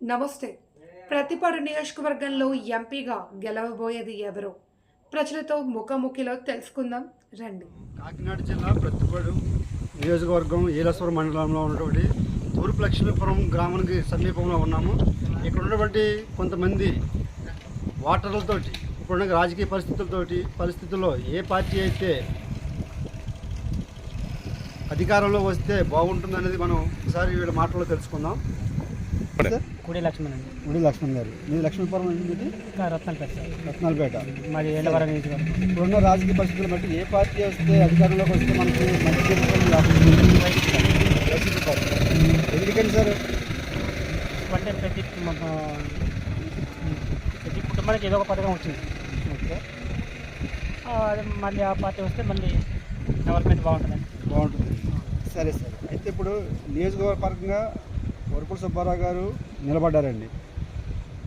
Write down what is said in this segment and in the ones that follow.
నమస్తే. ప్రతిపాడు నియోజకవర్గంలో ఎంపీగా గెలవబోయేది ఎవరు? ప్రజలతో ముఖాముఖిలో తెలుసుకుందాం. రండి. కాకినాడ జిల్లా ప్రతిపాడు నియోజకవర్గం ఏలస్వరం మండలంలో ఉన్నటువంటి తూర్పు లక్ష్మీపురం గ్రామానికి సమీపంలో ఉన్నాము. ఇక్కడ ఉన్నటువంటి కొంతమంది ఓటర్లతోటి ఇప్పుడున్న రాజకీయ పరిస్థితులతోటి పరిస్థితుల్లో ఏ పార్టీ అయితే అధికారంలో వస్తే బాగుంటుంది అనేది మనం ఒకసారి వీళ్ళ మాటల్లో తెలుసుకుందాం. కుడి లక్ష్మణ్ అండి. లక్ష్మణ్ గారు. మీ లక్ష్మీపురం ఏంటి? రత్నాలపేట రత్నాలపేట. మాది ఏళ్ళవరం నియోజకవర్గం. ఇప్పుడున్న రాజకీయ పరిస్థితులు బట్టి ఏ పార్టీ వస్తే అధికారంలోకి వస్తే మనకి మంచి ఎందుకని సార్? అంటే ప్రతి మన- ప్రతి కుటుంబానికి ఏదో ఒక పథకం వచ్చింది. అది మళ్ళీ ఆ పార్టీ వస్తే మళ్ళీ డెవలప్మెంట్ బాగుంటుందండి. బాగుంటుంది. సరే సరే. అయితే ఇప్పుడు నియోజకవర్గంగా వరపుడు సుబ్బారావు గారు నిలబడ్డారండి.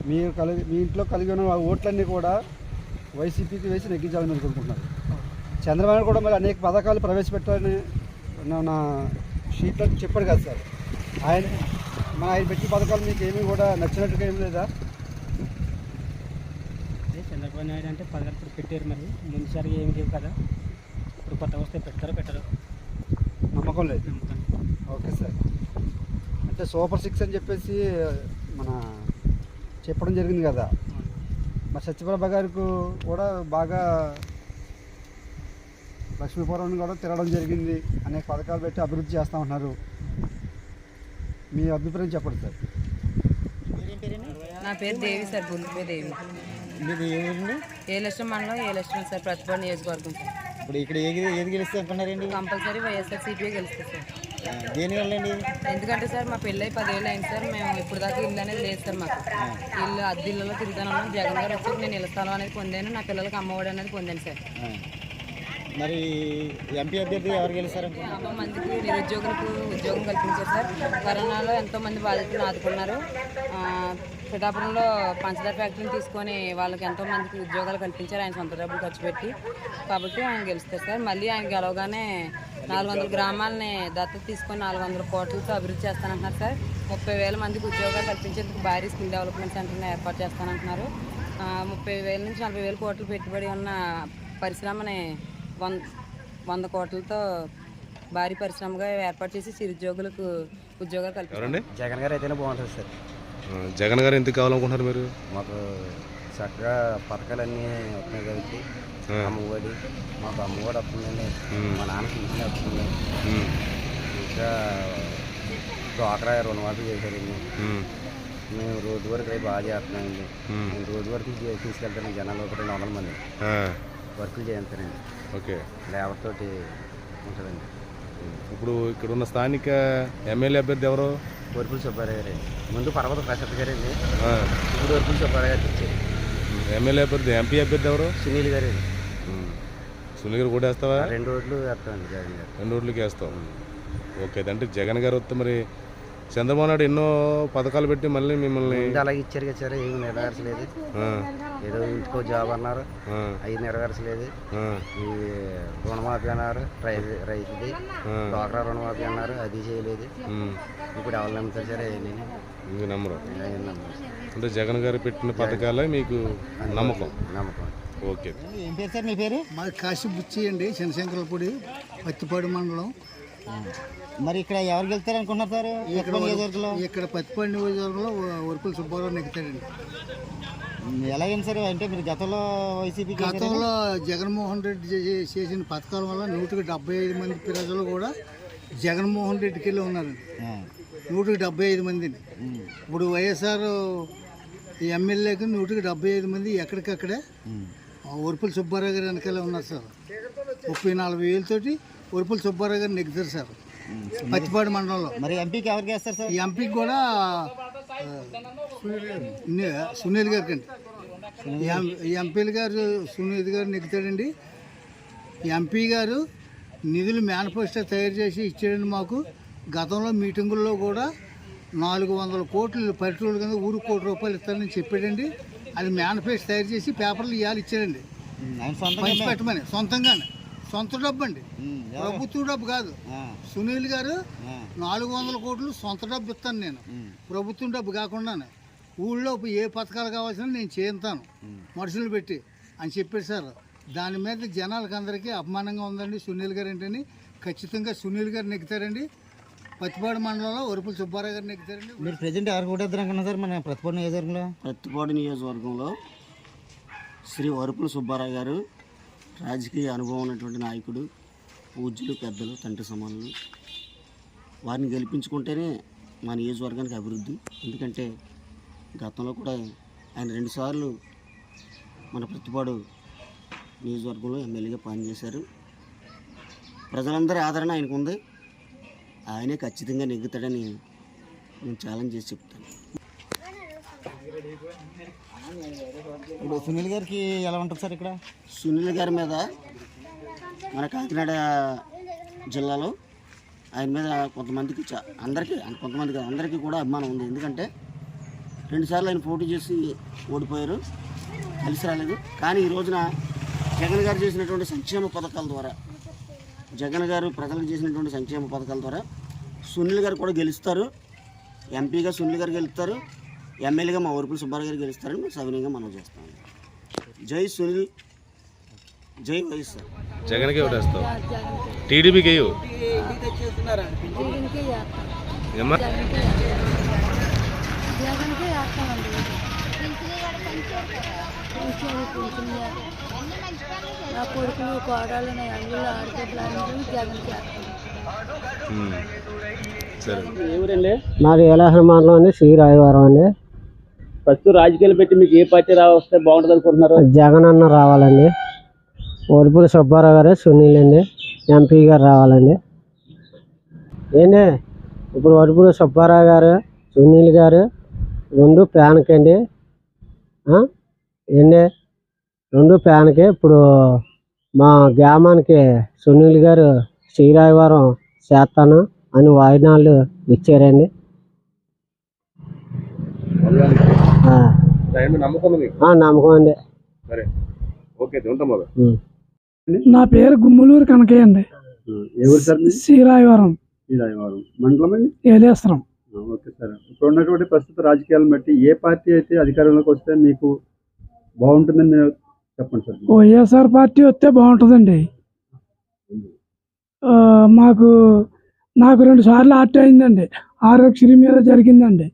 మీరు కలిగి మీ ఇంట్లో కలిగి ఉన్న ఓట్లన్నీ కూడా వైసీపీకి వేసి నెగ్గించాలని మీరు కోరుకుంటున్నారు. చంద్రబాబు నాయుడు కూడా మరి అనేక పథకాలు ప్రవేశపెట్టాలని నా- నా షీట్లో చెప్పాడు కదా సార్. ఆయన మన ఆయన పెట్టిన పథకాలు మీకు ఏమీ కూడా నచ్చినట్టుగా ఏం లేదా? అదే చంద్రబాబు నాయుడు అంటే పథకాలు ఇప్పుడు పెట్టారు మరి. ముందుసారి ఏమి లేవు కదా. ఇప్పుడు కొత్త వస్తే పెడతారో పెట్టరు నమ్మకం లేదు. Okay sir. అంటే సూపర్ సిక్స్ అని చెప్పేసి మన చెప్పడం జరిగింది కదా. మరి సత్యప్రభ గారికి కూడా బాగా లక్ష్మీపురం కూడా తిరగడం జరిగింది. అనేక పథకాలు పెట్టి అభివృద్ధి చేస్తూ ఉంటున్నారు మీ అభిప్రాయం చెప్పండి సార్. నా పేరు దేవి సార్ బుల్లిపే దేవి. మీది ఏ ఊరండి? ఏ లక్ష్యం మండలం ఏ లక్ష్యం సార్ ప్రతిపాడు నియోజకవర్గం సార్. ఇప్పుడు ఇక్కడ ఏది ఏది గెలిస్తే అనుకున్నారండి? కంపల్సరీ వైఎస్ఆర్ సిపిఐ గెలుస్తుంది సార్. ఎందుకంటే సార్ మా పెళ్ళి పదేళ్ళు అయింది సార్. మేము ఇప్పుడు దాకా ఇల్లు అనేది లేదు సార్ మాకు. ఇల్లు అద్దె ఇళ్ళలో తిరుగుతాను జగన్ గారు వచ్చి నేను ఇళ్ళ స్థలం అనేది పొందాను నా పిల్లలకి అమ్మఒడి అనేది పొందాను సార్. మరి ఎంపీ అభ్యర్థి ఎవరు అనుకున్నారు యాభై మందికి నిరుద్యోగులకు ఉద్యోగం కల్పించారు సార్. కరోనాలో ఎంతో మంది బాధితులను ఆదుకున్నారు పిఠాపురంలో పంచదార ఫ్యాక్టరీని తీసుకొని వాళ్ళకి ఎంతో మందికి ఉద్యోగాలు కల్పించారు. ఆయన సొంత డబ్బులు ఖర్చు పెట్టి కాబట్టి ఆయన గెలుస్తారు సార్. మళ్ళీ ఆయన గెలవగానే నాలుగు వందల గ్రామాలని దత్తత తీసుకొని నాలుగు వందల కోట్లతో అభివృద్ధి చేస్తానంటున్నారు సార్. ముప్పై వేల మందికి ఉద్యోగాలు కల్పించేందుకు భారీ స్కిల్ డెవలప్మెంట్ సెంటర్ని ఏర్పాటు చేస్తానంటున్నారు. ఆ, ముప్పై వేల నుంచి నలభై వేల కోట్లు పెట్టుబడి ఉన్న పరిశ్రమని వంద వంద కోట్లతో భారీ పరిశ్రమగా ఏర్పాటు చేసి చిరుద్యోగులకు ఉద్యోగాలు కల్పిస్తారు ఎవరండి? జగన్ గారు అయితేనే బాగుంటుంది సార్. జగన్ గారు ఎందుకు కావాలనుకుంటున్నారు మీరు? మాకు చక్కగా పథకాలన్నీ వస్తున్నాయి కాబట్టి. అమ్మఒడి మాకు అమ్మఒడి వస్తుందండి. మా నాన్న పింఛన్ వస్తుంది. ఇంకా డ్వాక్రా రుణమాఫీ చేశారండి. ఉమ్, మేము రోజు వరకు అవి బాగా చేస్తున్నామండి. నేను రోజు వరకు తీసుకెళ్తాను జనాలు ఒక రెండు వందల మంది. వర్కులు చేస్తానండి ఓకే. లేబర్ తోటి ఉంటుందండి. ఇప్పుడు ఇక్కడ ఉన్న స్థానిక ఎమ్మెల్యే అభ్యర్థి ఎవరు? వర్కులు సుబ్బారావు గారు. ముందు పర్వత ప్రసాద్ గారండి ఆ, ఇప్పుడు వర్కులు సుబ్బారావు గారికి ఇచ్చారు ఎమ్మెల్యే అభ్యర్థి ఎంపీ అభ్యర్థి ఎవరు? సునీల్ గారు. సునీల్ గారు కూడా వేస్తావా? రెండు రోడ్లు వేస్తామండి జగన్ గారు. రెండు రోడ్లకి వేస్తాం ఓకే అంటే జగన్ గారు వస్తే మరి చంద్రబాబు నాయుడు ఎన్నో పథకాలు పెట్టి మళ్ళీ మిమ్మల్ని అలాగే ఇచ్చారు కదా సార్ ఏమి నెరవేర్చలేదు. ఏదో ఇంటికో జాబ్ అన్నారు. అవి నెరవేర్చలేదు. ఈ రుణమాఫీ అన్నారు రైతు రైతుది. ఆ. డ్వాక్రా రుణమాఫీ అన్నారు అది చేయలేదు. ఇప్పుడు ఎవరు నమ్ముతారు సార్ నేను ఇది నమ్మరు. అంటే జగన్ గారు పెట్టిన పథకాలే మీకు నమ్మకం. నమ్మకం. ఓకే. ఏం పేరు సార్ మీ పేరు? మాది కాశీ బుచ్చి అండి శనశంకరపూడి పత్తిపాడు మండలం. మరి ఇక్కడ ఎవరు గెలుస్తారు అనుకుంటున్నారు సార్? ఇక్కడ ఇక్కడ పత్తిపాడు నియోజకవర్గంలో వర్కుల సుబ్బారావు నెగ్గుతాడండి. ఎలాగైంది సార్? అంటే మీరు గతంలో వైసీపీ గతంలో జగన్మోహన్ రెడ్డి చేసిన పథకాల వల్ల నూటికి డెబ్బై ఐదు మంది ప్రజలు కూడా జగన్మోహన్ రెడ్డికి వెళ్ళి ఉన్నారండి నూటికి డెబ్బై ఐదు మందిని ఇప్పుడు వైఎస్ఆర్ ఎమ్మెల్యేకి నూటికి డెబ్బై ఐదు మంది ఎక్కడికక్కడే ఒరుపుల సుబ్బారావు గారు వెనకాలే ఉన్నారు సార్. ముప్పై నలభై వేలతోటి ఒరుపుల సుబ్బారావు గారు నెగ్గుతారు సార్. పత్తిపాడు మండలంలో. మరి ఎంపీకి ఎవరికి వేస్తారు సార్? ఈ ఎంపీకి కూడా సునీల్ గారికి అండి ఎంపీలు గారు సునీల్ గారు నెగ్గుతాడండి ఎంపీ గారు నిధులు మేనిఫెస్టో తయారు చేసి ఇచ్చాడండి మాకు. గతంలో మీటింగుల్లో కూడా నాలుగు వందల కోట్లు పెట్రోల్ కింద ఊరు కోటి రూపాయలు ఇస్తానని చెప్పాడండి. అది మేనిఫెస్టో తయారు చేసి పేపర్లు ఇవాళ ఇచ్చాడండి. పంచి పెట్టమని సొంతంగానే. సొంత డబ్బు అండి ప్రభుత్వ డబ్బు కాదు. సునీల్ గారు నాలుగు వందల కోట్లు సొంత డబ్బు ఇస్తాను నేను. ప్రభుత్వం డబ్బు కాకుండానే. ఊళ్ళో ఏ పథకాలు కావాల్సిన నేను చేస్తాను మనుషులు పెట్టి అని చెప్పారు సార్. దాని మీద జనాలకు అందరికీ అపమానంగా ఉందండి సునీల్ గారు ఏంటని. ఖచ్చితంగా సునీల్ గారు నెగ్గుతారండి. పత్తిపాడు మండలంలో ఒరుపుల సుబ్బారావు గారు నెగ్గుతారండి. మీరు ప్రజెంట్ ఎవరికి ఓటేద్దాం అనుకున్నా సార్ మన ప్రతిపాడు నియోజకవర్గంలో? ప్రత్తిపాడు నియోజకవర్గంలో శ్రీ వరుపుల సుబ్బారావు గారు రాజకీయ అనుభవం ఉన్నటువంటి నాయకుడు పూజ్యులు పెద్దలు తండ్రి సమానులు. వారిని గెలిపించుకుంటేనే మా నియోజకవర్గానికి అభివృద్ధి. ఎందుకంటే గతంలో కూడా ఆయన రెండుసార్లు మన ప్రతిపాడు నియోజకవర్గంలో ఎమ్మెల్యేగా పనిచేశారు. ప్రజలందరి ఆదరణ ఆయనకు ఉంది ఆయనే ఖచ్చితంగా నెగ్గుతాడని నేను ఛాలెంజ్ చేసి చెప్తాను. ఇప్పుడు సునీల్ గారికి ఎలా ఉంటుంది సార్ ఇక్కడ? సునీల్ గారి మీద మన కాకినాడ జిల్లాలో ఆయన మీద కొంతమందికి చా- అందరికీ కొంతమందికి కాదు, అందరికీ కూడా అభిమానం ఉంది. ఎందుకంటే రెండుసార్లు ఆయన పోటీ చేసి ఓడిపోయారు కలిసి రాలేదు. కానీ ఈ రోజున జగన్ గారు చేసినటువంటి సంక్షేమ పథకాల ద్వారా జగన్ గారు ప్రజలకు చేసినటువంటి సంక్షేమ పథకాల ద్వారా సునీల్ గారు కూడా గెలుస్తారు. ఎంపీగా సునీల్ గారు గెలుస్తారు. ఎమ్మెల్యేగా మా ఊరుపుల సుబ్బారావు గారు గెలుస్తారని మేము సవినయంగా మనం చేస్తాం. జై సునీల్ జై వైఎస్ఆర్. జగన్కే ఓటేస్తావు టీడీపీకి నా కొడుకులు కోడలు నా అల్లుళ్ళు జగన్కి. సరే అండి రాయవరం అండి. ప్రస్తుతం రాజకీయాలు పెట్టి మీకు ఏ పార్టీ రా వస్తే బాగుంటుంది అనుకుంటున్నారు? జగన్ అన్న రావాలండి. ఓడిపూడి సుబ్బారావు గారు సునీల్ అండి ఎంపీ గారు రావాలండి. ఏంటి? ఇప్పుడు వడిపూడి సుబ్బారావు గారు సునీల్ గారు రెండు ప్యాన్కి అండి? ఏంటి? రెండు ప్యాన్కి ఇప్పుడు మా గ్రామానికి సునీల్ గారు శ్రీరాయవరం చేస్తాను అని వాయినాలు ఇచ్చారండి. నమ్మకం అండి. నా పేరు గుమ్మలూరు కనకయ్య అండి. ఎవరు సార్ మీ శ్రీరాయవరం. మండలం ఏలేశ్వరం ఓకే సార్. ఇప్పుడు ఉన్నటువంటి ప్రస్తుత రాజకీయాలను బట్టి ఏ పార్టీ అయితే అధికారంలోకి వస్తే మీకు బాగుంటుందని చెప్పండి సార్. వైఎస్ఆర్ పార్టీ వస్తే బాగుంటుందండి. ఆ, మాకు నాకు రెండు సార్లు హార్ట్ అయిందండి. ఆరోగ్యశ్రీ మీద జరిగిందండి.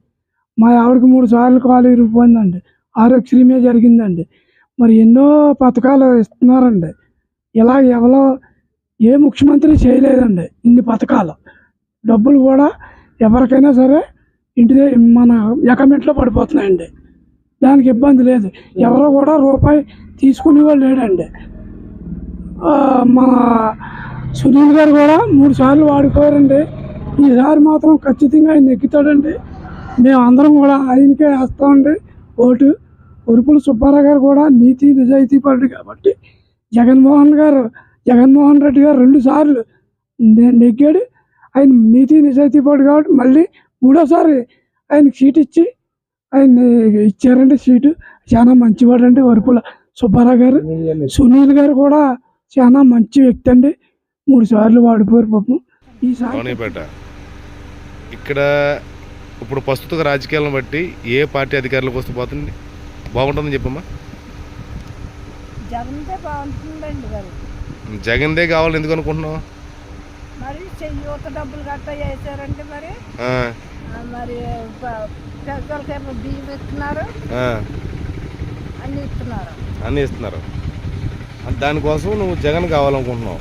మా ఆవిడకి మూడు సార్లు కాలు ఇరిగిపోయిందండి. ఆరోగ్యశ్రీమే జరిగిందండి. మరి ఎన్నో పథకాలు ఇస్తున్నారండి. ఇలా ఎవరో ఏ ముఖ్యమంత్రి చేయలేదండి ఇన్ని పథకాలు. డబ్బులు కూడా ఎవరికైనా సరే ఇంటి దగ్గర మన ఎకమెంట్లో పడిపోతున్నాయండి. దానికి ఇబ్బంది లేదు. ఎవరో కూడా రూపాయి తీసుకునేవాళ్ళు లేడండి. మన సునీల్ గారు కూడా మూడు సార్లు వాడుకోరండి. ఈసారి మాత్రం ఖచ్చితంగా ఆయన ఎక్కుతాడండి. మేము అందరం కూడా ఆయనకే వేస్తామండి ఓటు ఉరుపుల సుబ్బారావు గారు కూడా నీతి నిజాయితీ పరుడు కాబట్టి జగన్మోహన్ గారు జగన్మోహన్ రెడ్డి గారు రెండు సార్లు నెగ్గాడు. ఆయన నీతి నిజాయితీ పరుడు కాబట్టి మళ్ళీ మూడోసారి ఆయనకి సీట్ ఇచ్చి ఆయన ఇచ్చారండి సీటు. చాలా మంచివాడండి వరుపుల సుబ్బారావు గారు. సునీల్ గారు కూడా చాలా మంచి వ్యక్తి అండి. మూడు సార్లు వాడిపోయారు పాపం. ఈసారి ఇక్కడ ఇప్పుడు ప్రస్తుత రాజకీయాలను బట్టి ఏ పార్టీ అధికారంలోకి వస్తే పోతుంది బాగుంటుందని చెప్పమ్మా. బాగుంటుందండి జగన్దే కావాలని ఎందుకు అనుకుంటున్నావు? మరి చెయ్యూత డబ్బులు గట్టా వేసారంటే మరి. ఆ, ఆ, మరి ప- పెద్దలకేమో బియ్యం ఇస్తున్నారు. ఆ, అన్ని ఇస్తున్నారు. అన్నీ ఇస్తున్నారు. దానికోసం నువ్వు జగన్ కావాలనుకుంటున్నావు.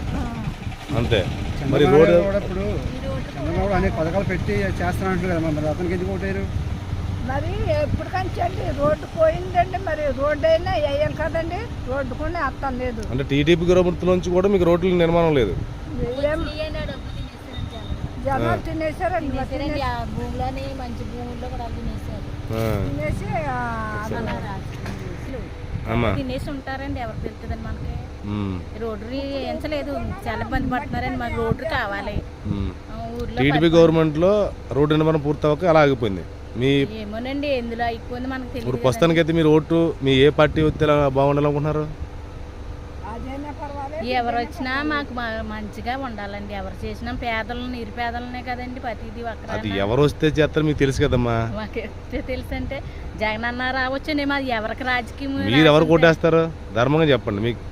అంతే. మరి రోడ్ చంద్రబాబు కూడా అనేక పథకాలు పెట్టి చేస్తానంటారు కదా మరి. అతనికి ఎందుకు ఓటారు మరి ఎప్పుడు కంచండి రోడ్డు పోయిందండి మరి రోడ్డు అయినా వేయం కదండి రోడ్డు కూడా అర్థం లేదు. అంటే టీడీపీ గవర్నమెంట్ నుంచి కూడా మీకు రోడ్ల నిర్మాణం లేదు. జనాలు తినేసారండి మరి తినేసి- భూములని మంచి భూముల్లో కూడా తినేసారు తినేసి తినేసి ఉంటారండి ఎవరు తెలుస్తుందండి మనకి? రోడ్డు ఎంచలేదు చాలా ఇబ్బంది పడుతున్నారండి మాకు రోడ్డు కావాలి. టీడీపీ గవర్నమెంట్లో రోడ్డు నిర్మాణం పూర్తి అవ్వక అలా ఆగిపోయింది. మీ పడి- ఏమోనండి ఎందులో అయిపోయింది మనకు ఇప్పుడు అయితే మీరు ఓటు మీ ఏ పార్టీ వస్తే బాగుండాలనుకుంటున్నారు? ఎవరు వచ్చినా మాకు మా- మంచిగా ఉండాలండి. ఎవరు చేసినా పేదలను నిరుపేదలనే కదండి ప్రతిదీ అది ఎవరు వస్తే చేస్తారో మీకు తెలుసు కదమ్మా. మాకు తెలుసు అంటే జగన్ అన్న రావచ్చండి మాది ఎవరికి రాజకీయం మీరు ఎవరు కొట్టేస్తారు? ధర్మంగా చెప్పండి మీకు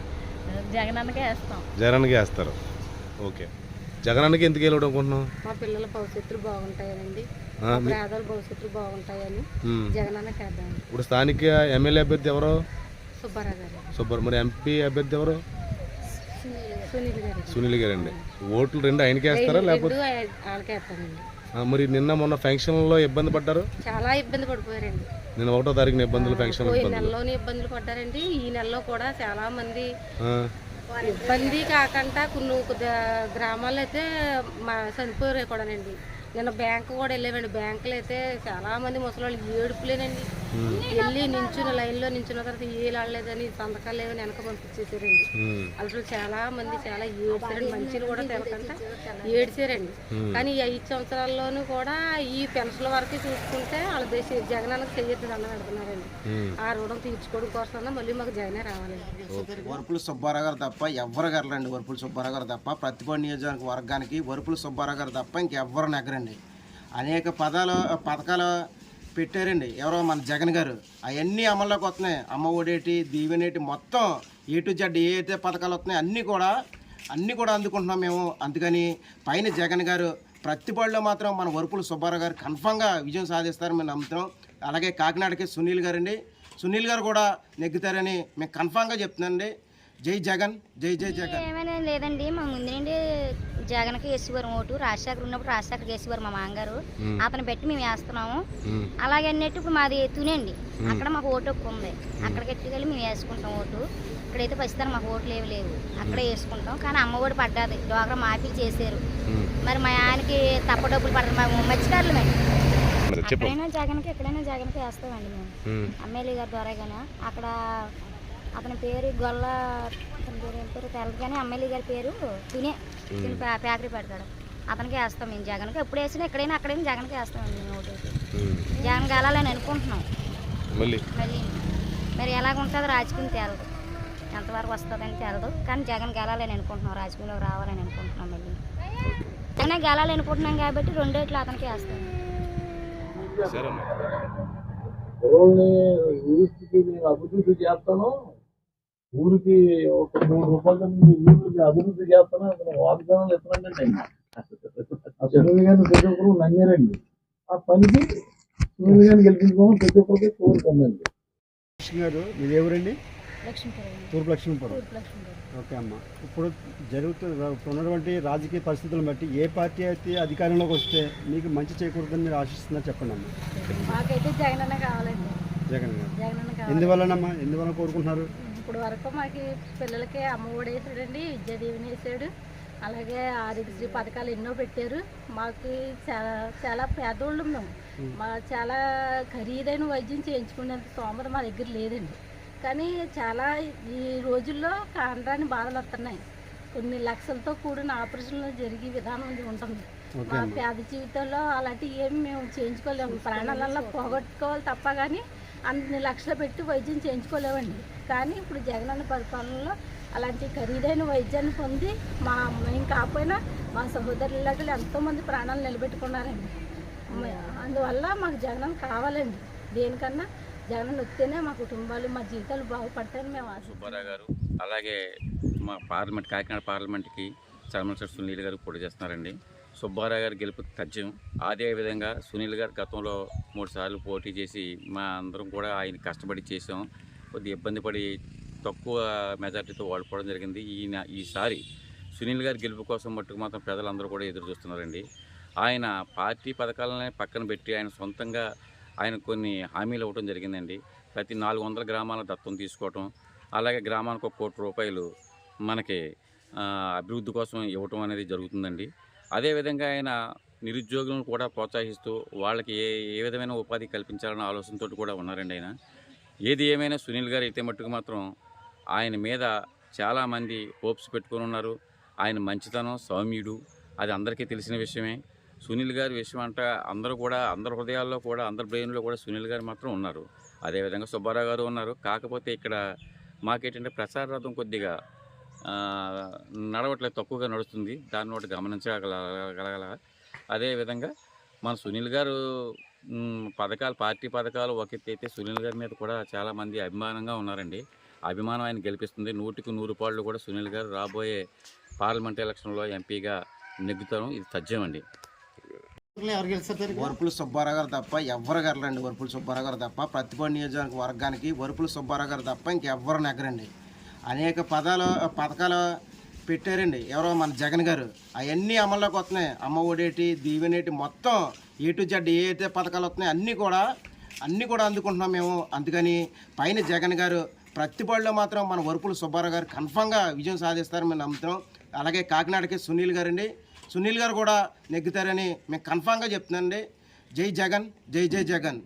జగన్ అన్నకే వేస్తాం. జగన్కి వేస్తారు. ఓకే. జగనానికి ఎందుకు వెళ్ళడం అనుకుంటున్నాం మా పిల్లల భవిష్యత్తులు మీ- పేదల భవిష్యత్తులు బాగుంటాయని కేద్దాం ఇప్పుడు స్థానిక ఎమ్మెల్యే అభ్యర్థి ఎవరు? సుబ్బారావు గారు. మరి ఎంపీ అభ్యర్థి ఎవరు? సునీల్ గారు. సునీల్ గారండి ఓట్లు రెండు ఆయనకి వేస్తారా లేకపోతే? వాళ్ళకే మరి నిన్న మొన్న ఫంక్షన్లో ఇబ్బంది పడ్డారు? చాలా ఇబ్బంది పడిపోయారండి. నిన్న ఒకటో తారీఖున ఇబ్బందులు ఫంక్షన్ నెలలోనే ఇబ్బందులు పడ్డారండి. ఈ నెలలో కూడా చాలా మంది ఇబ్బంది కాకుండా కొన్ని గ్రామాల్లో అయితే మా చనిపోయారు కూడానండి. నిన్న బ్యాంకు కూడా వెళ్ళామండి. బ్యాంకులు అయితే చాలా మంది ముసలి వాళ్ళు ఏడుపులేనండి. వెళ్ళి నించున్న లైన్లో నించున్న తర్వాత ఏ ఆడలేదని సంతకాలు లేవని వెనక పంపించేసారండి అసలు చాలా మంది చాలా ఏడ్చారండి. మంచిలు కూడా తిరగకుండా ఏడ్చారండి. కానీ ఈ ఐదు సంవత్సరాల్లోనూ కూడా ఈ పెన్షన్ వరకు చూసుకుంటే వాళ్ళ దేశ జగనానికి చెయ్యొద్దు దండం పెడుతున్నారండి. ఆ రుణం తీర్చుకోవడం కోసం మళ్ళీ మాకు జగనే రావాలండి. వరుపుల సుబ్బారావు గారు తప్ప ఎవ్వరు గెలరండి వరుపుల సుబ్బారావు గారు తప్ప. ప్రతిభ నియోజకవర్గ వర్గానికి వరుపుల సుబ్బారావు గారు తప్ప ఇంకెవ్వరు నెగరండి అనేక పదాలు పథకాలు పెట్టారండి. ఎవరో మన జగన్ గారు. అవన్నీ అమల్లోకి వస్తున్నాయి. అమ్మ ఒడేటి దీవెనేటి మొత్తం ఏ టు జెడ్ ఏ అయితే పథకాలు వస్తున్నాయి అన్నీ కూడా అన్నీ కూడా అందుకుంటున్నాం మేము. అందుకని పైన జగన్ గారు ప్రతి బడిలో మాత్రం మన వరుపుల సుబ్బారావు గారు కన్ఫామ్గా విజయం సాధిస్తారని మేము నమ్ముతున్నాం. అలాగే కాకినాడకి సునీల్ గారండి. సునీల్ గారు కూడా నెగ్గుతారని మేము కన్ఫామ్గా చెప్తున్నానండి. జై జగన్ జై జై జగన్. ఏమైనా లేదండి. మా ముందు నుండి జగన్కి వేసేవారు ఓటు రాజశేఖర్ ఉన్నప్పుడు రాజశేఖర్కి వేసేవారు మా మామగారు. మ్మ్. అతను పెట్టి మేము వేస్తున్నాము. అలాగే అన్నట్టు ఇప్పుడు మాది తునండి. అక్కడ మాకు ఓటు హక్కు ఉంది. అక్కడికి ఎట్టుకెళ్ళి మేము వేసుకుంటాం ఓటు. ఇక్కడైతే ప్రస్తుతానికి మాకు ఓట్లు ఏవి లేవు అక్కడే వేసుకుంటాం. కానీ అమ్మ ఒడి పడ్డది. డోగ్రా మాఫీ చేశారు. మరి మా ఆయనకి తప్ప డబ్బులు మత్స్యకారులమే. మరి చెప్పు. ఎక్కడైనా జగన్కి ఎక్కడైనా జగన్కి వేస్తామండి మేము. ఎమ్మెల్యే గారి ద్వారా కానీ అక్కడ అతని పేరు గొల్ల అతని పేరు ఏం పేరు? తెలదు కానీ ఎమ్మెల్యే గారి పేరు తినే తిని ఫ్యా- ఫ్యాక్టరీ పెడతాడు. అతనికి వేస్తాం మేము జగన్కి. ఎప్పుడు వేసినా ఎక్కడైనా అక్కడైనా జగన్కి వేస్తామండి మేము ఓటు. జగన్ కాలాలని అనుకుంటున్నాం. మళ్ళీ? మళ్ళీ. మరి ఎలాగ ఉంటుందో? రాజకీయం తేలదు. ఎంతవరకు వస్తుందని తేలదు. కానీ జగన్ గెలాలని అనుకుంటున్నాం. రాజకీయంలోకి రావాలని అనుకుంటున్నాం మళ్ళీ. జగనే గెలాలని అనుకుంటున్నాం కాబట్టి రెండేట్లు అతనికి వేస్తాం. సరే అభివృద్ధి చేస్తాను ఊరికి ఒక మూడు రూపాయలు ఊరికి అభివృద్ధి చేస్తాను? అతను వాగ్దానాలు ఎత్తున్నానండి ఆ సునీల్ గారిని ప్రతి ఒక్కరు నమ్మారండి. ఆ పనికి సునీల్ గారిని గెలిపించుకోమని ప్రతి ఒక్కరికి కోరుకుందండి లక్ష్మి గారు మీది ఎవరండి? లక్ష్మీపురం తూర్పు లక్ష్మీపురం ఓకే అమ్మ. ఇప్పుడు జరుగుతున్న ఇప్పుడు ఉన్నటువంటి రాజకీయ పరిస్థితులను బట్టి ఏ పార్టీ అయితే అధికారంలోకి వస్తే మీకు మంచి చేకూరుతుందని మీరు ఆశిస్తున్నారు చెప్పండి అమ్మ. మాకైతే జగన్ అన్న కావాలండి జగన్ ఎందువల్లనమ్మా? ఎందువల్ల కోరుకుంటున్నారు? ఇప్పుడు వరకు మాకు పిల్లలకి అమ్మ ఒడి వేసాడండి విద్యా దీవెన వేసాడు. అలాగే ఆరోగ్యశ్రీ పథకాలు ఎన్నో పెట్టారు. మాకు చాలా చాలా పేదోళ్ళం మేము. మా చాలా ఖరీదైన వైద్యం చేయించుకునేంత స్తోమత మా దగ్గర లేదండి. కానీ చాలా ఈ రోజుల్లో కాండ్రాని బాధలు వస్తున్నాయి. కొన్ని లక్షలతో కూడిన ఆపరేషన్లు జరిగే విధానం ఇది ఉంటుంది. మా. పేద జీవితంలో అలాంటివి ఏమి మేము చేయించుకోలేము. ప్రాణాలల్లో పోగొట్టుకోవాలి తప్ప కానీ అన్ని లక్షలు పెట్టి వైద్యం చేయించుకోలేమండి కానీ ఇప్పుడు జగనన్న పరిపాలనలో అలాంటి ఖరీదైన వైద్యాన్ని పొంది మా మేము కాకపోయినా మా సహోదరులకు ఎంతోమంది ప్రాణాలు నిలబెట్టుకున్నారండి. అందువల్ల మాకు జగనన్న కావాలండి. దేనికన్నా జగనన్న వస్తేనే మా కుటుంబాలు మా జీవితాలు బాగుపడతాయని మేము ఆశ సుబ్బారావు గారు అలాగే మా పార్లమెంట్ కాకినాడ పార్లమెంట్కి చర్మల సునీల్ గారు పోటీ చేస్తున్నారండి. సుబ్బారావు గారి గెలుపు తథ్యం. అదే విధంగా సునీల్ గారు గతంలో మూడు సార్లు పోటీ చేసి మా అందరం కూడా ఆయన కష్టపడి చేసాం కొద్దిగా ఇబ్బంది పడి తక్కువ మెజార్టీతో ఓడిపోవడం జరిగింది. ఈయన ఈసారి సునీల్ గారి గెలుపు కోసం మట్టుకు మాత్రం ప్రజలందరూ కూడా ఎదురు చూస్తున్నారండి. ఆయన పార్టీ పథకాలనే పక్కన పెట్టి ఆయన సొంతంగా ఆయన కొన్ని హామీలు ఇవ్వడం జరిగిందండి. ప్రతి నాలుగు వందల గ్రామాల దత్తం తీసుకోవటం అలాగే గ్రామానికి ఒక కోటి రూపాయలు మనకి అభివృద్ధి కోసం ఇవ్వటం అనేది జరుగుతుందండి. అదేవిధంగా ఆయన నిరుద్యోగులను కూడా ప్రోత్సహిస్తూ వాళ్ళకి ఏ ఏ విధమైన ఉపాధి కల్పించాలన్న ఆలోచనతో కూడా ఉన్నారండి ఆయన. ఏది ఏమైనా సునీల్ గారు అయితే మట్టుకు మాత్రం ఆయన మీద చాలామంది హోప్స్ పెట్టుకొని ఉన్నారు. ఆయన మంచితనం సౌమ్యుడు అది అందరికీ తెలిసిన విషయమే. సునీల్ గారి విషయం అంటే అందరూ కూడా అందరి హృదయాల్లో కూడా అందరి బ్రెయిన్లో కూడా సునీల్ గారు మాత్రం ఉన్నారు. అదేవిధంగా సుబ్బారావు గారు ఉన్నారు. కాకపోతే ఇక్కడ మాకేంటంటే ప్రసార రథం కొద్దిగా నడవట్లేదు తక్కువగా నడుస్తుంది. దాన్ని ఒకటి గమనించగలగల అదేవిధంగా మన సునీల్ గారు పథకాలు పార్టీ పథకాలు ఒక ఎత్తు అయితే సునీల్ గారి మీద కూడా చాలామంది అభిమానంగా ఉన్నారండి. అభిమానం ఆయన గెలిపిస్తుంది. నూటికి నూరు పాళ్ళు కూడా సునీల్ గారు రాబోయే పార్లమెంట్ ఎలక్షన్లో ఎంపీగా నెగ్గుతారు. ఇది తథ్యం అండి ఎవరు? వరుపుల సుబ్బారావు గారు తప్ప ఎవ్వరు గెలరండి. వరుపుల సుబ్బారావు గారు తప్ప ప్రతిపాడు నియోజకవర్గ వర్గానికి వరుపుల సుబ్బారావు గారు తప్ప ఇంకెవ్వరు నెగ్గరండి. అనేక పదాలు పథకాలు పెట్టారండి. ఎవరో మన జగన్ గారు. అవన్నీ అమల్లోకి వస్తున్నాయి. అమ్మ ఒడేటి దీవెనేటి మొత్తం ఏ టు జెడ్ ఏ అయితే పథకాలు వస్తున్నాయి అన్నీ కూడా అన్నీ కూడా అందుకుంటున్నాం మేము. అందుకని పైన జగన్ గారు ప్రతిపాడులో మాత్రం మన వరుపుల సుబ్బారావు గారు కన్ఫామ్గా విజయం సాధిస్తారని మేము నమ్ముతున్నాం. అలాగే కాకినాడకి సునీల్ గారండి. సునీల్ గారు కూడా నెగ్గుతారని మేము కన్ఫామ్గా చెప్తున్నానండి. జై జగన్ జై జై జగన్.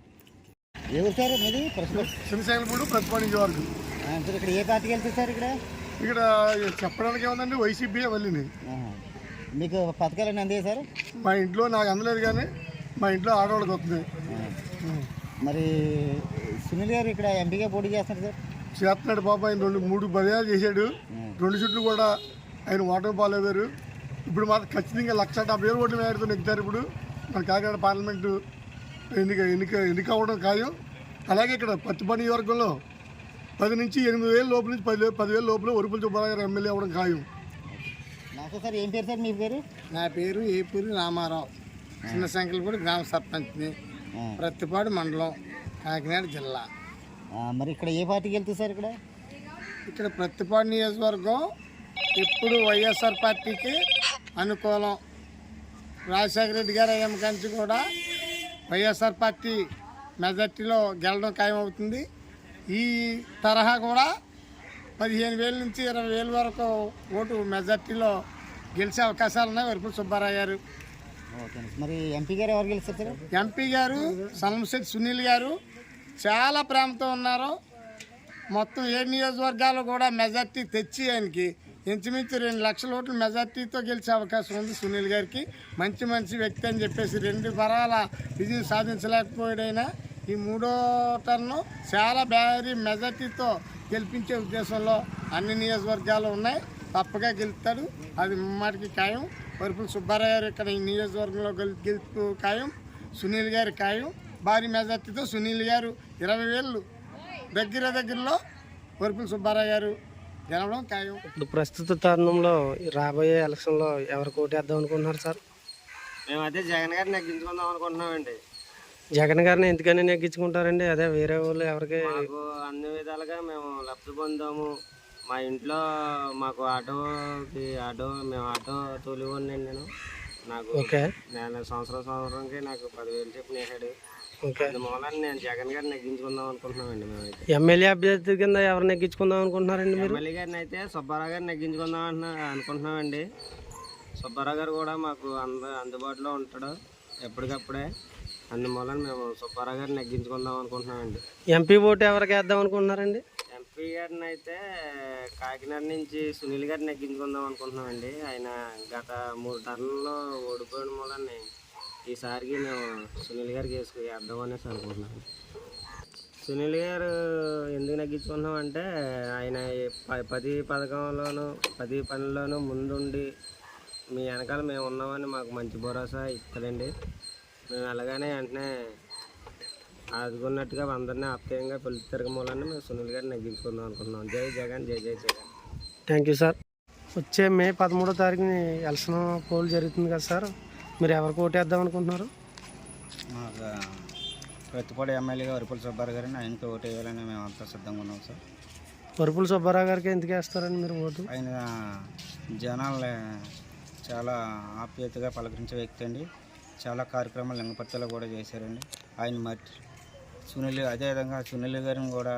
ఏ సార్ మీది? ప్రశ్న. శనిశైలపూడి ప్రతిపాడు నియోజకవర్గం. సార్ ఇక్కడ ఏ పార్టీకి వెళ్తుంది సార్ ఇక్కడ? ఇక్కడ చెప్పడానికి ఏముందండి? వైసీపీ వెళ్ళింది. మీకు పథకాలు అందే సార్ మా ఇంట్లో నాకు అందలేదు కానీ మా ఇంట్లో ఆడవాళ్ళకి వస్తుంది మరి సునీల్ గారు ఇక్కడ ఎంపీగా పోటీ చేస్తున్నారు సార్. చేస్తున్నాడు పాప ఆయన రెండు మూడు పర్యాలు చేశాడు. రెండు చుట్లు కూడా ఆయన ఓటర్ పాలయ్యారు ఇప్పుడు మాత్రం ఖచ్చితంగా లక్ష డెబ్బై వేలు ఓట్లు మేరతో నెగ్గుతారు ఇప్పుడు. మన కాకినాడ పార్లమెంటు ఎన్నిక ఎన్నిక ఎన్నిక అవ్వడం ఖాయం. అలాగే ఇక్కడ పత్తిపని నియోజకవర్గంలో పది నుంచి ఎనిమిది వేల లోపల నుంచి పది పదివేల లోపల ఒరుపుల సుబ్బారావు గారు ఎమ్మెల్యే అవ్వడం ఖాయం. నాకు సార్ ఏం పేరు సార్ మీ పేరు? నా పేరు ఏపూరి రామారావు. చిన్న సంఖ్యలపూడి గ్రామ సర్పంచ్ని. ప్రతిపాడు మండలం కాకినాడ జిల్లా. మరి ఇక్కడ ఏ పార్టీకి వెళ్తుంది సార్ ఇక్కడ? ఇక్కడ ప్రతిపాడు నియోజకవర్గం ఇప్పుడు వైఎస్ఆర్ పార్టీకి అనుకూలం. రాజశేఖర రెడ్డి గారు అయ్యమ్మ కంచి కూడా. వైఎస్ఆర్ పార్టీ మెజార్టీలో గెలడం ఖాయమవుతుంది. ఈ తరహా కూడా పదిహేను వేల నుంచి ఇరవై వేల వరకు ఓటు మెజార్టీలో గెలిచే అవకాశాలు ఉన్నాయి. వరపు సుబ్బారావు గారు. మరి ఎంపీ గారు ఎవరు సార్? ఎంపీ గారు సలంశెట్టి సునీల్ గారు చాలా ప్రేమతో ఉన్నారు. మొత్తం ఏడు నియోజకవర్గాలు కూడా మెజార్టీ తెచ్చి ఆయనకి ఇంచుమించు రెండు లక్షల ఓట్లు మెజార్టీతో గెలిచే అవకాశం ఉంది సునీల్ గారికి. మంచి మంచి వ్యక్తి అని చెప్పేసి రెండు పరాల విజయం సాధించలేకపోయాడైనా ఈ మూడో టర్ను చాలా భారీ మెజార్టీతో గెలిపించే ఉద్దేశంలో అన్ని నియోజకవర్గాలు ఉన్నాయి. తప్పగా గెలుస్తాడు. అది ముమ్మాటికి ఖాయం. వరుపుల సుబ్బారావు గారు ఇక్కడ ఈ నియోజకవర్గంలో గెలు గెలుపు ఖాయం. సునీల్ గారి ఖాయం. భారీ మెజార్టీతో సునీల్ గారు ఇరవై వేలు దగ్గర దగ్గరలో వరుపుల సుబ్బారావు గారు గెలవడం ఖాయం. ఇప్పుడు ప్రస్తుత తరుణంలో రాబోయే ఎలక్షన్లో ఎవరికి ఓటేద్దాం అనుకుంటున్నారు సార్? మేమైతే జగన్ గారిని నెగ్గించుకుందాం అనుకుంటున్నామండి. జగన్ గారిని ఎందుకని నెగ్గించుకుంటారండి? అదే వేరే వాళ్ళు ఎవరికి మాకు అన్ని విధాలుగా మేము లబ్ధి పొందాము. మా ఇంట్లో మాకు ఆటోకి ఆటో మేము ఆటో తోలివ్వండి నేను. నాకు ఓకే. నేను సంవత్సరం సంవత్సరంకి నాకు పదివేలు చెప్పిన వేసాడు ఓకే. నేను జగన్ గారిని నెగ్గించుకుందాం అనుకుంటున్నామండి మేమైతే. ఎమ్మెల్యే అభ్యర్థి కింద ఎవరు నెగ్గించుకుందాం అనుకుంటున్నారండి మీరు? ఎమ్మెల్యే గారిని అయితే సుబ్బారావు గారిని నెగ్గించుకుందాం అంటున్నా అనుకుంటున్నామండి. సుబ్బారావు గారు కూడా మాకు అంద అందుబాటులో ఉంటాడు ఎప్పటికప్పుడే. అందుమూలన మేము సుబ్బారావు గారిని నెగ్గించుకుందాం అనుకుంటున్నామండి. ఎంపీ ఓటు ఎవరికి వేద్దాం అనుకుంటున్నారండి? ఎంపీ గారిని అయితే కాకినాడ నుంచి సునీల్ గారిని నెగ్గించుకుందాం అనుకుంటున్నామండి. ఆయన గత మూడు టర్న్లో ఓడిపోయిన మూలని ఈసారికి మేము సునీల్ గారికి వేసుకు వేద్దాం అనేసి అనుకుంటున్నాం సునీల్ గారు ఎందుకు నెగ్గించుకుంటున్నాం అంటే ఆయన ఈ ప- ప్రతి పథకంలోనూ ప్రతి పనిలోనూ ముందుండి మీ వెనకాల మేము ఉన్నామని మాకు మంచి భరోసా ఇస్తాడండి. మేము అలాగనే వెంటనే ఆదుకున్నట్టుగా అందరినీ ఆప్యాయంగా పిలిచి తిరగమూలని మేము సునీల్ గారిని నెగ్గించుకుందాం అనుకుంటున్నాం. జై జగన్ జై జై జగన్. థ్యాంక్ యూ సార్ వచ్చే మే పదమూడో తారీఖుని ఎలక్షన్ పోల్ జరుగుతుంది కదా సార్ మీరు ఎవరికి ఓటేద్దాం అనుకుంటున్నారు? మాకు ప్రతిపాడు ఎమ్మెల్యేగా వరుపుల సుబ్బారావు గారిని ఆయనకి ఓటు వేయాలని మేము అంతా సిద్ధంగా ఉన్నాం సార్ వరుపుల సుబ్బారావు గారికి ఎందుకు వేస్తారండి మీరు ఓటు? ఆయన జనాల్ని చాలా ఆప్యాయతగా పలకరించే వ్యక్తి అండి. చాలా కార్యక్రమాలు లింగపర్తిలో కూడా చేశారండి. ఆయన మట్టి సునీల్ అదేవిధంగా సునీల్ గారిని కూడా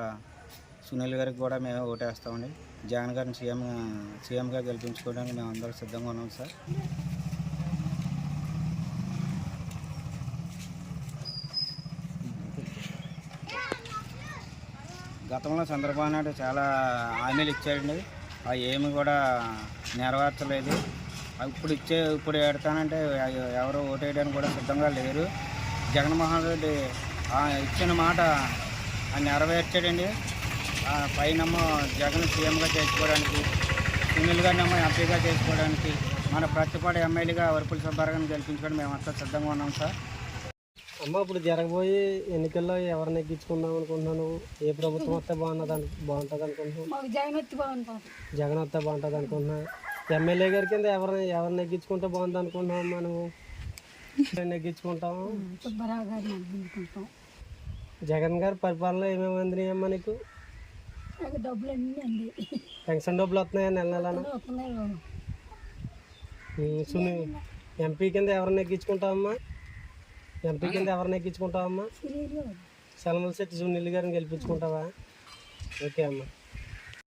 సునీల్ గారికి కూడా మేము ఓటేస్తామండి. జగన్ గారిని సీఎం సీఎంగా గెలిపించుకోవడానికి మేము అందరూ సిద్ధంగా ఉన్నాం సార్. గతంలో చంద్రబాబు నాయుడు చాలా హామీలు ఇచ్చాడండి. అవి ఏమి కూడా నెరవేర్చలేదు. ఇప్పుడు ఇచ్చే ఇప్పుడు పెడతానంటే ఎ- ఎవరు ఓటేయడానికి కూడా సిద్ధంగా లేరు. జగన్మోహన్ రెడ్డి ఆ ఇచ్చిన మాట ఆ నెరవేర్చాడండి. ఆ పైనమ్మో జగన్ సీఎంగా చేసుకోవడానికి సునీల్ గారిని ఏమో ఎంపీగా చేసుకోవడానికి మన ప్రతిపాడు ఎమ్మెల్యేగా వరపుల సుబ్బారావుని గెలిపించుకోవడం మేమంతా సిద్ధంగా ఉన్నాం సార్. అమ్మ ఇప్పుడు జరగబోయే ఎన్నికల్లో ఎవరిని ఎక్కించుకుందాం అనుకుంటున్నాను ఏ ప్రభుత్వం వస్తే బాగున్నది బాగుంటుంది అనుకుంటున్నాను జగన్ వచ్చి బాగుంటుంది. జగన్ వస్తే బాగుంటుంది అనుకుంటున్నా ఎమ్మెల్యే గారి కింద ఎవరిని ఎవరిని ఎక్కించుకుంటే బాగుంది అనుకుంటున్నావు అమ్మా నువ్వు? ఎవరిని ఎక్కించుకుంటావు సుబ్బారావు గారిని అనుకుంటాం జగన్ గారి పరిపాలన ఏమేమి అందినాయి అమ్మా నీకు? నాకు డబ్బులు అన్నీ అండి. పెన్షన్ డబ్బులు వస్తున్నాయా నెల వస్తున్నాయి సునీ ఎంపీ కింద ఎవరిని ఎక్కించుకుంటావమ్మా ఎంపీ కింద ఎవరిని ఎక్కించుకుంటావమ్మా సీరియల్ సలమల శెట్టి సునీల్ గారిని గెలిపించుకుంటావా? ఓకే అమ్మా.